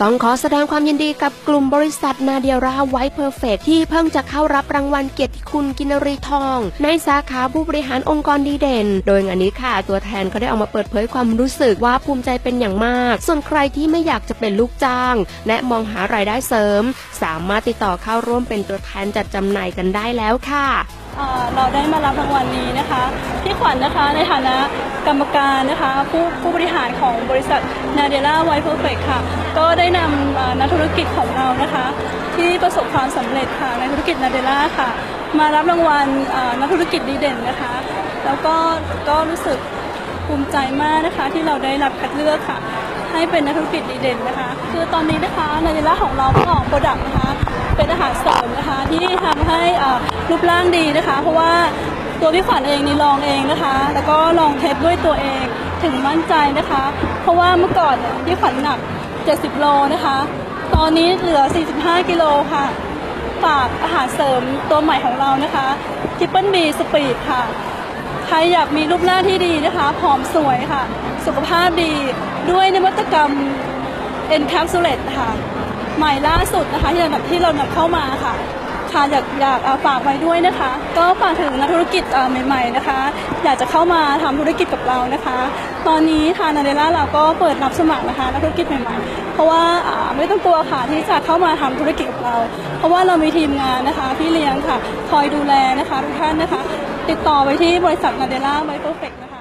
ต้องขอแสดงความยินดีกับกลุ่มบริษัทนาเดียราไวท์เพอร์เฟกที่เพิ่งจะเข้ารับรางวัลเกียรติคุณกินรีทอง ในสาขาผู้บริหารองค์กรดีเด่น โดยงานนี้ค่ะ ตัวแทนเขาได้ออกมาเปิดเผยความรู้สึกว่าภูมิใจเป็นอย่างมาก ส่วนใครที่ไม่อยากจะเป็นลูกจ้าง และมองหารายได้เสริม สามารถติดต่อเข้าร่วมเป็นตัวแทนจัดจำหน่ายกันได้แล้วค่ะเอ่อเราได้มารับรางวัลนี้นะคะพี่ขวัญนะคะในฐานะ กรรมการนะคะ ผู้ผู้บริหารของบริษัทนาเดล่าไวท์เพอร์เฟกค่ะ ก็ได้นำนักธุรกิจของเรานะคะ ที่ประสบความสำเร็จค่ะในธุรกิจนาเดล่าค่ะ มารับรางวัลนักธุรกิจดีเด่นนะคะ แล้วก็ก็รู้สึกภูมิใจมากนะคะที่เราได้รับคัดเลือกค่ะ ให้เป็นนักธุรกิจดีเด่นนะคะ คือตอนนี้นะคะนาเดล่าของเราก็ออกโปรดักต์นะคะเป็นอาหารเสริมนะคะที่ทำให้รูปร่างดีนะคะ เพราะว่า ตัวพี่ขวัญเองนี่ลองเองนะคะ แล้วก็ลองเทสด้วยตัวเองถึงมั่นใจนะคะ เพราะว่าเมื่อก่อนเนี่ยพี่ขวัญหนัก 70 โลนะคะ ตอนนี้เหลือ 45 กิโลค่ะ ฝากอาหารเสริมตัวใหม่ของเรานะคะทิปเปิลบีสปีดค่ะ ใครอยากมีรูปร่าที่ดีนะคะผอมสวยค่ะ สุขภาพดีด้วยนวัตกรรม Encapsulate ค่ะ ใหม่ล่าสุดนะคะที่เราที่เรานำเข้ามาค่ะ ค่ะอยากอยากฝากไว้ด้วยนะคะ ก็ฝากถึงนักธุรกิจใหม่ ๆนะคะ อยากจะเข้ามาทำธุรกิจกับเรานะคะ ตอนนี้ทางนาเดล่าเราก็เปิดรับสมัครนะคะนักธุรกิจใหม่ๆ เพราะว่าไม่ต้องกลัวค่ะที่จะเข้ามาทำธุรกิจกับเรา เพราะว่าเรามีทีมงานนะคะพี่เลี้ยงค่ะ คอยดูแลนะคะทุกท่านนะคะ ติดต่อไปที่บริษัทนาเดล่าไวโปรเฟก